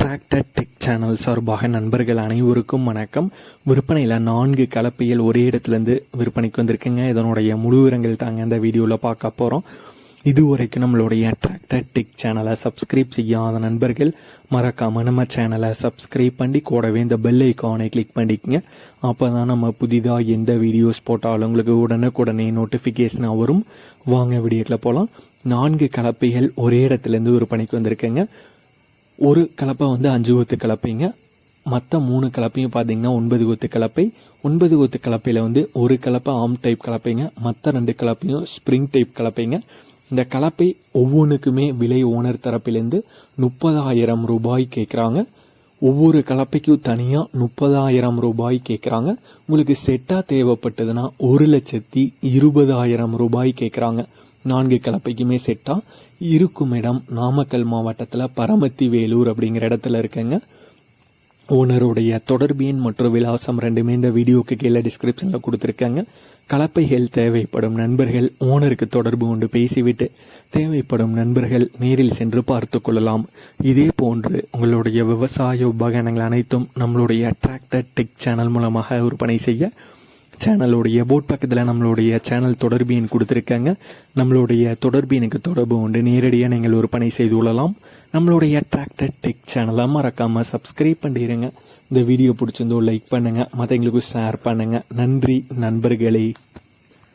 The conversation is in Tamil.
அட்ராக்டட் டெக் சேனல் சார்பாக நண்பர்கள் அனைவருக்கும் வணக்கம். விற்பனையில் நான்கு கலப்பைகள் ஒரே இடத்துலேருந்து விற்பனைக்கு வந்திருக்குங்க. இதனுடைய முழு விவரங்கள் தாங்க இந்த வீடியோவில் பார்க்க போகிறோம் இது வரைக்கும் நம்மளுடைய அட்ராக்டட் டெக் சேனலை சப்ஸ்கிரைப் செய்யாத நண்பர்கள் மறக்காமல் நம்ம சேனலை சப்ஸ்கிரைப் பண்ணி கூடவே இந்த பெல் ஐக்கானை கிளிக் பண்ணிக்கங்க. அப்போ தான் நம்ம புதிதாக எந்த வீடியோஸ் போட்டாலும் உங்களுக்கு உடனுக்குடனே நோட்டிஃபிகேஷனாக வரும். வாங்க வீடியோக்கில் போகலாம் நான்கு கலப்பைகள் ஒரே இடத்துலேருந்து விற்பனைக்கு வந்திருக்குங்க. ஒரு கலப்பை வந்து அஞ்சு கொத்து கலப்பைங்க. மற்ற மூணு கலப்பையும் பார்த்தீங்கன்னா ஒன்பது கொத்து கலப்பை. ஒன்பது கொத்து கலப்பையில் வந்து ஒரு கலப்பை ஆம் டைப் கலப்பைங்க. மற்ற ரெண்டு கலப்பையும் ஸ்ப்ரிங் டைப் கலப்பைங்க. இந்த கலப்பை ஒவ்வொன்றுக்குமே விலை ஓனர் தரப்பிலேருந்து முப்பதாயிரம் ரூபாய் கேட்குறாங்க ஒவ்வொரு கலப்பைக்கும் தனியாக முப்பதாயிரம் ரூபாய் கேட்குறாங்க உங்களுக்கு செட்டாக தேவைப்பட்டதுன்னா ஒரு லட்சத்தி இருபதாயிரம் ரூபாய் கேட்குறாங்க நான்கு கலப்பைக்குமே செட்டாக இருக்கும் இடம் நாமக்கல் மாவட்டத்தில் பரமத்தி வேலூர் அப்படிங்கிற இடத்துல இருக்குங்க. ஓனருடைய தொடர்பு எண் மற்றும் விலாசம் ரெண்டுமே இந்த வீடியோக்கு கீழே டிஸ்கிரிப்ஷனில் கொடுத்துருக்காங்க. கலப்பைகள் தேவைப்படும் நண்பர்கள் ஓனருக்கு தொடர்பு கொண்டு பேசிவிட்டு தேவைப்படும் நண்பர்கள் நேரில் சென்று பார்த்து கொள்ளலாம். இதே போன்று உங்களுடைய விவசாய உபகரணங்கள் அனைத்தும் நம்மளுடைய டிராக்டர் டெக் சேனல் மூலமாக விற்பனை செய்ய சேனலுடைய போட் பக்கத்தில் நம்மளுடைய சேனல் தொடர்பு எண் கொடுத்துருக்காங்க. நம்மளுடைய தொடர்பு எனக்கு தொடர்பு உண்டு நேரடியாக நீங்கள் பணி செய்து கொள்ளலாம். நம்மளுடைய அட்ராக்டட் டெக் சேனலை மறக்காமல் சப்ஸ்கிரைப் பண்ணிடுங்க இந்த வீடியோ பிடிச்சிருந்தோ லைக் பண்ணுங்கள் மற்றவங்களுக்கும் ஷேர் பண்ணுங்கள் நன்றி நண்பர்களே.